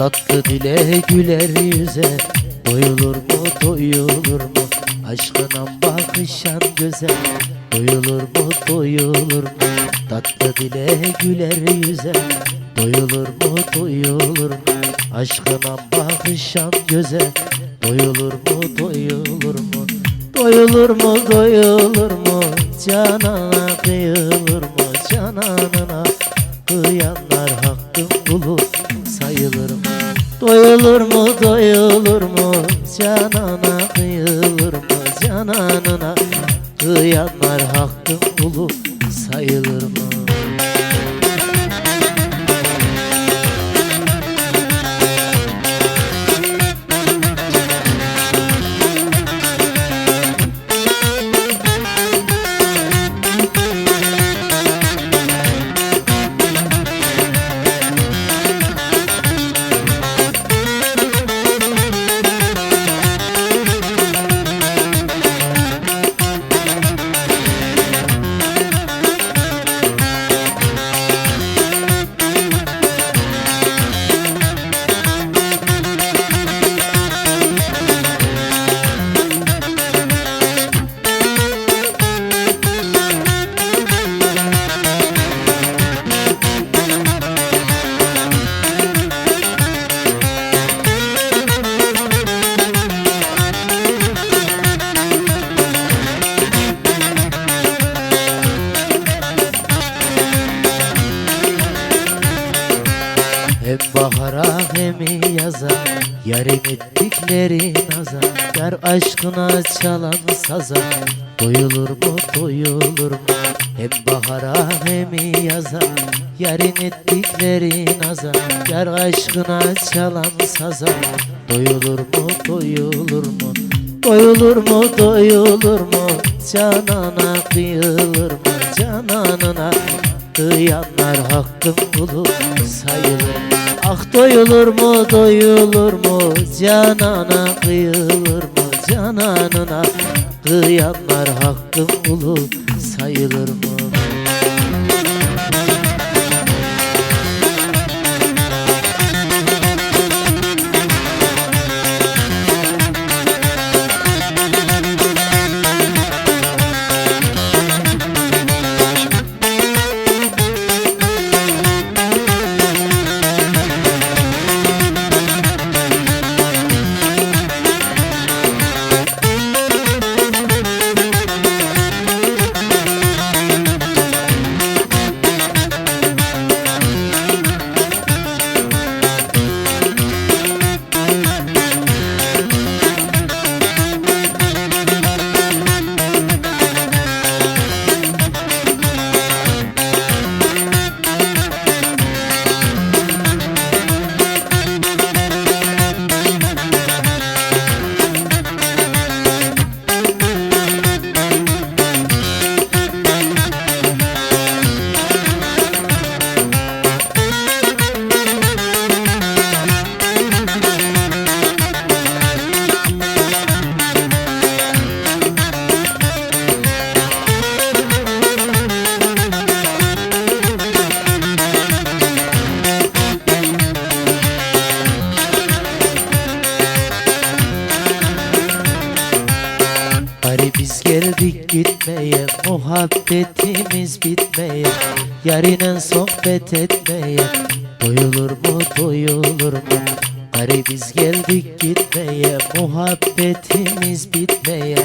Tatlı dile güler yüze. Doyulur mu doyulur mu? Aşkına bakışan göze. Doyulur mu doyulur mu? Tatlı dile güler yüze. Doyulur mu doyulur mu? Aşkına bakışan göze. Doyulur mu doyulur mu? Doyulur mu doyulur mu? Canana kıyılır mı? Cananına Doyulur mu doyulur mu Canana kıyılır mı? Cananına kıyanlar hakkın kulu sayılır mı aşkına çalan saza Doyulur mu doyulur mu? Hem bahara hem yaza Yarın ettikleri naza. Yar aşkına çalan saza Doyulur mu doyulur mu? Doyulur mu doyulur mu? Canana kıyılır mı? Cananına Kıyanlar hakkın kulu sayılır. Ah doyulur mu doyulur mu? Canana kıyılır mı Cananına Kıyanlar hakkın kulu sayılır mı Muhabbetimiz bitmeye Yarinen sohbet etmeye. Doyulur mu doyulur mu? Bari biz geldik gitmeye. Muhabbetimiz bitmeye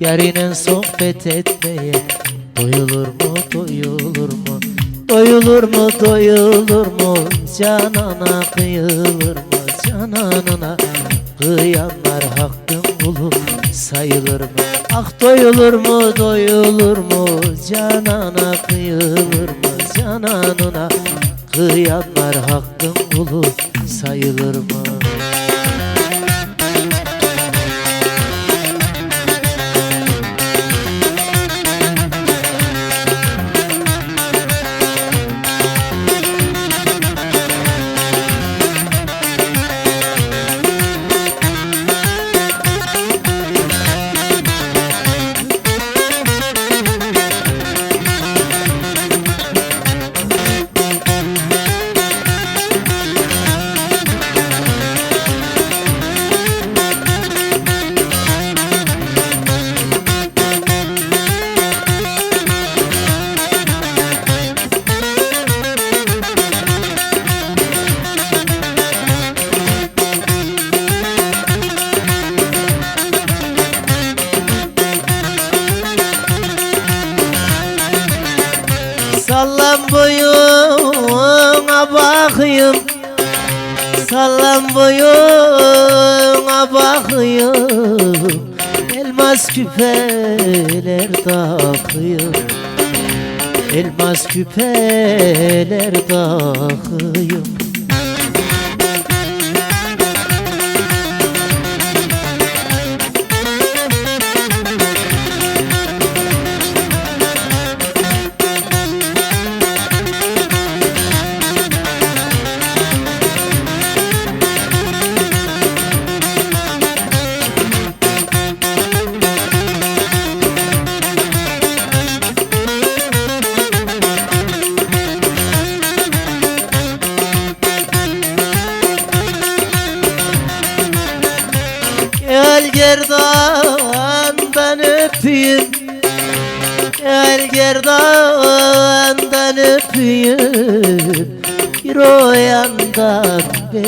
Yarinen sohbet etmeye. Doyulur mu doyulur mu? Doyulur mu doyulur mu? Canana kıyılır mı? Cananına Kıyanlar hakkın kulu sayılır mı? Ah doyulur mu doyulur mu? Canana kıyılır mı? Cananına kıyanlar hakkın kulu sayılır mı? Boyuna bakayım. Elmas küpeler takayım Elmas küpeler takayım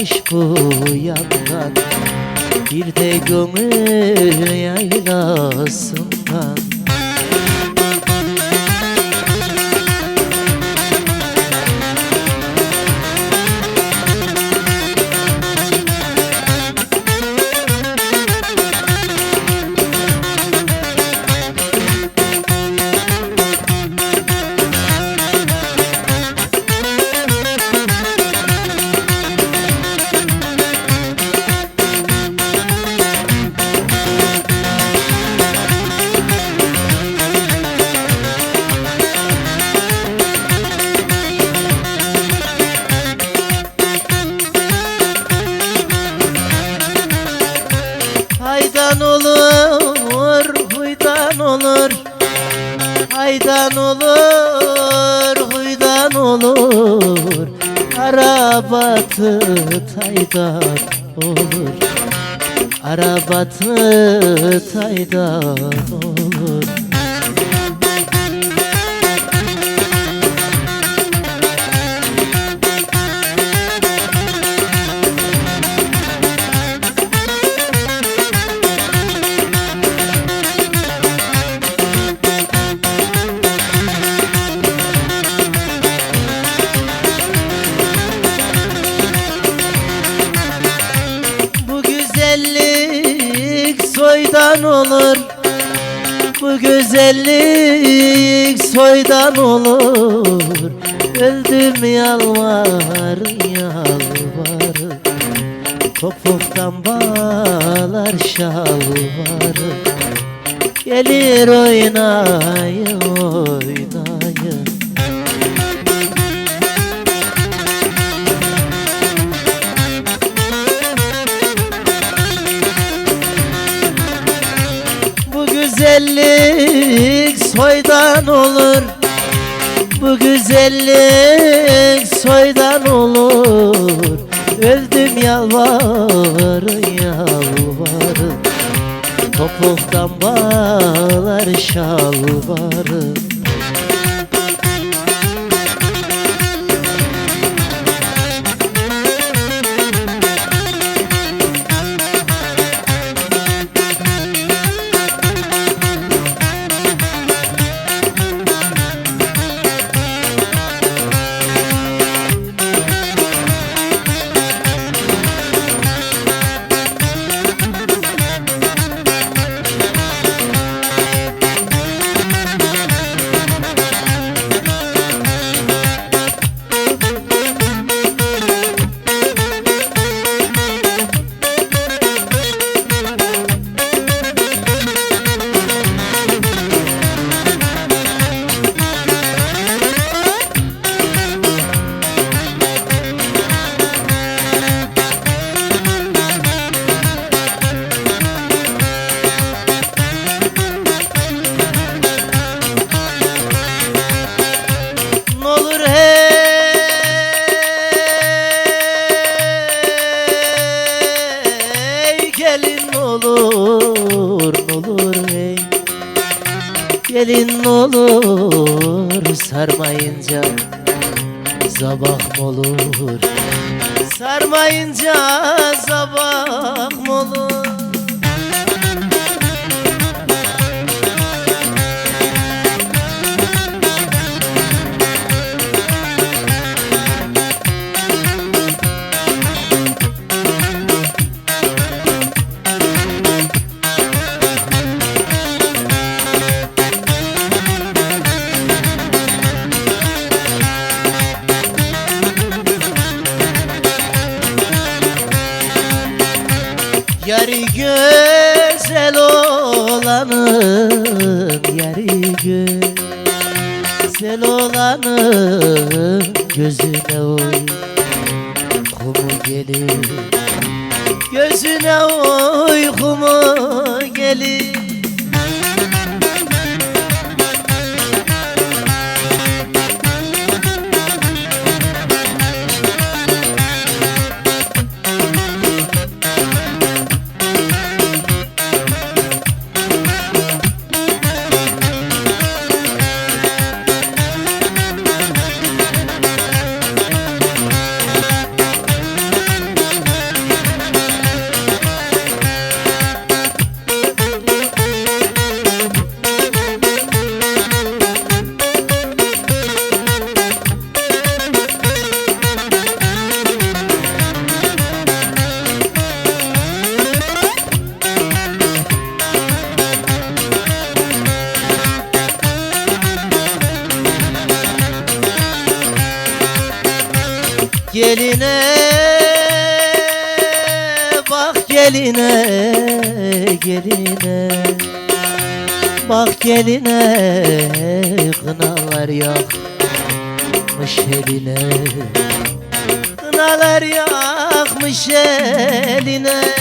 beş bu yandan Bir de gönül yaylasından Arabatı taydan olur. Arabatı taydan olur güzellik soydan olur. Öldüm yalvarın yalvarın Topuktan bağlar şalvarın Gelir oynayın oynayın. Bu güzellik soydan olur. Bu güzellik soydan olur. Öldüm yalvarın yalvarın Topuktan bağlar şalvarın olur. Sarmayınca geline geline. Bak geline kınalar yakmış eline. Kınalar yakmış eline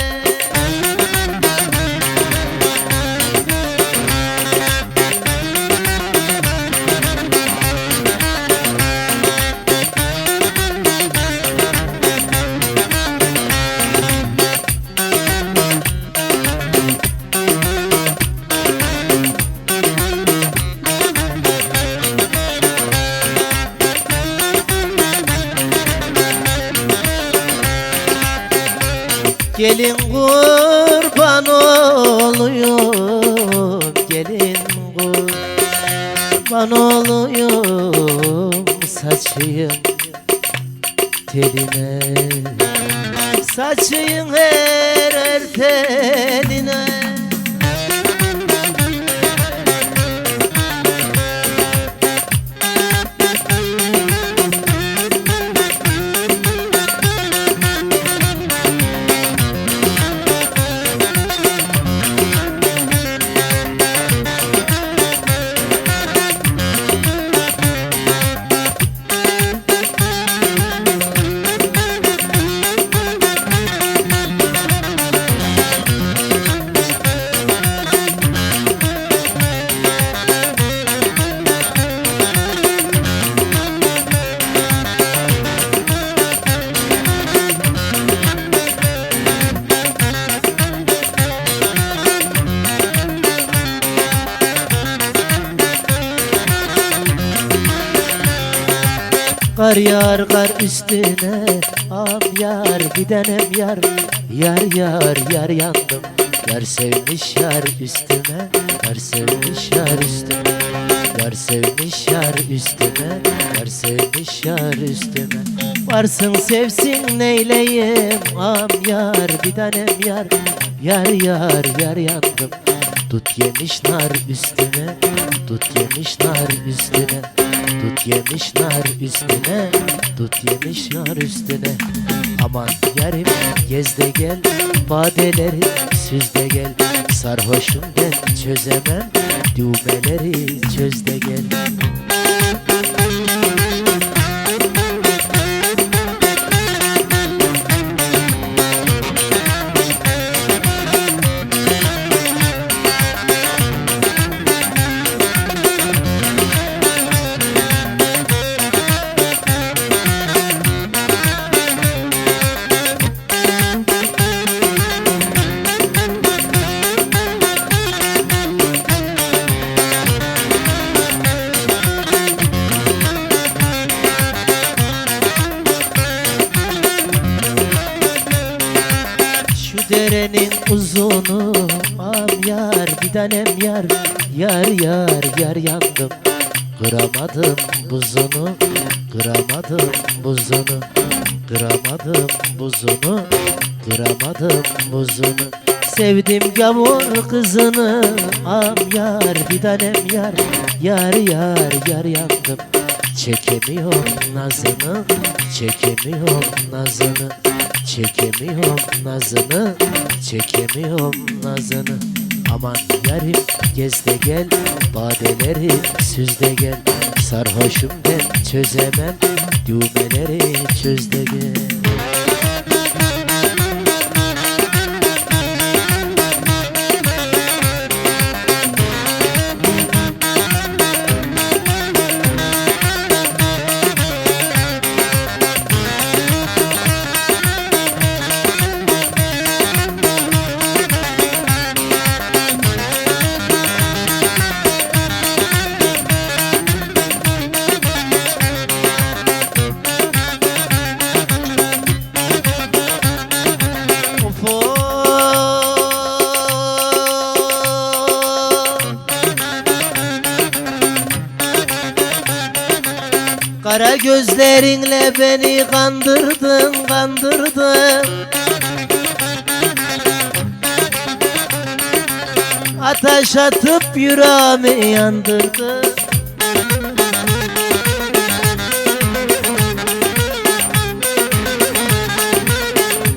Kar yar kar üstüne Am yar bir tanem yar. Yar yar yar yandım Yar sevmiş yar üstüme. Yar sevmiş yar üstüme Yar sevmiş yar üstüme. Yar sevmiş yar üstüme. Varsın sevsin neyleyim Am yar bir tanem yar. Yar yar yar yandım Tut yemiş nar üstüne Tut yemiş nar üstüne Tut yemiş nar üstüne Tut yemiş nar üstüne. Aman yarim gez de gel Badeleri süz de gel. Sarhoşum ben çözemem Düğmeleri çöz de gel tanem yar Yar yar yar yandım. Kıramadım buzunu Kıramadım buzunu. Kıramadım buzunu Kıramadım buzunu. Sevdim gavur kızını Am yar bir tanem yar Yar yar yar yandım. Çekemiyorum nazını Çekemiyorum nazını. Çekemiyorum nazını Çekemiyorum nazını Aman yarim gez de gel Badeleri süz de gel. Sarhoşum ben çözemem Düğmeleri çöz de gel gözlerinle beni kandırdın, kandırdın. Ateş atıp yüreğimi yandırdın.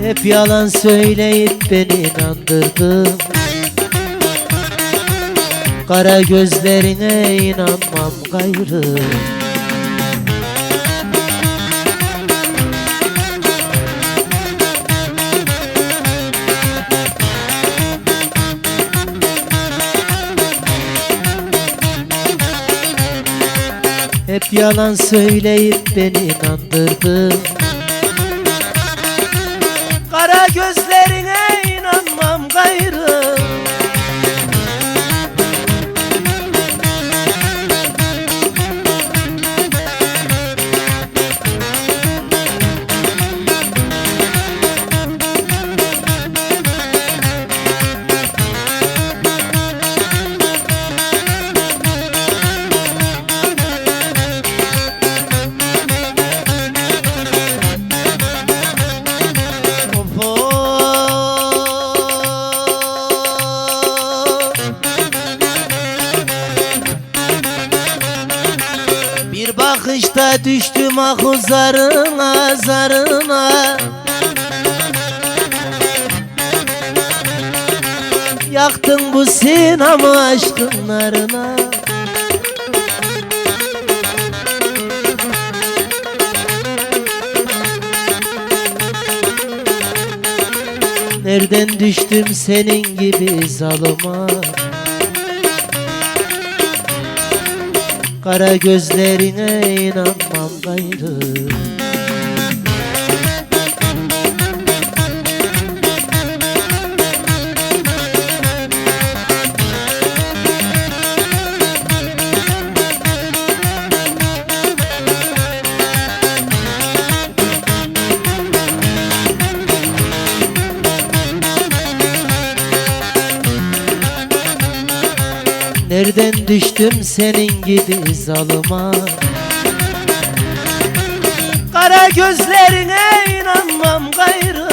Hep yalan söyleyip beni inandırdın Kara gözlerine inanmam gayrı yalan söyleyip beni inandırdın zarına zarına Yaktın bu sinamı aşkın narına Nereden düştüm senin gibi zalıma? Kara gözlerine inanmam gayrı Nereden düştüm senin gibi zalıma? Kara gözlerine inanmam gayrı